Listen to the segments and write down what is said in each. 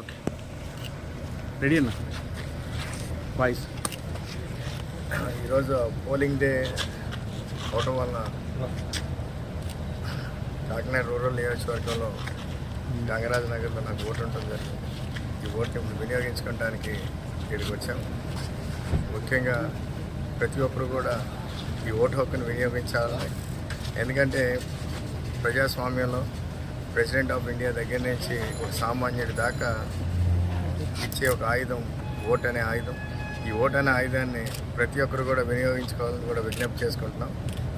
Okay ready అన్న? Voice ఈరోజు polling day. అవటం వలన కాకినాడ రూరల్ నియోజకవర్గంలో గంగరాజ నగర్లో నాకు ఓటు ఉంటుంది జరిగింది. ఈ ఓటుని ఇప్పుడు వినియోగించుకోవడానికి ఇక్కడికి వచ్చాం. ముఖ్యంగా ప్రతి ఒక్కరు కూడా ఈ ఓటు హక్కును వినియోగించాలని. ఎందుకంటే ప్రజాస్వామ్యంలో ప్రెసిడెంట్ ఆఫ్ ఇండియా దగ్గర నుంచి ఒక సామాన్యుడి దాకా ఇచ్చే ఒక ఆయుధం ఓట్ అనే ఆయుధం. ఈ ఓట్ అనే ఆయుధాన్ని ప్రతి ఒక్కరు కూడా వినియోగించుకోవాలని కూడా విజ్ఞప్తి చేసుకుంటున్నాం.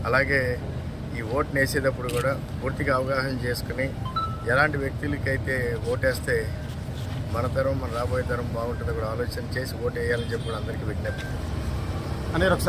అలాగే ఈ ఓట్ని వేసేటప్పుడు కూడా పూర్తిగా అవగాహన చేసుకుని ఎలాంటి వ్యక్తులకైతే ఓటేస్తే మన తరం మన రాబోయే తరం బాగుంటుందో కూడా ఆలోచన చేసి ఓటు వేయాలని చెప్పి అందరికీ విజ్ఞప్తి. అనే ఒకసారి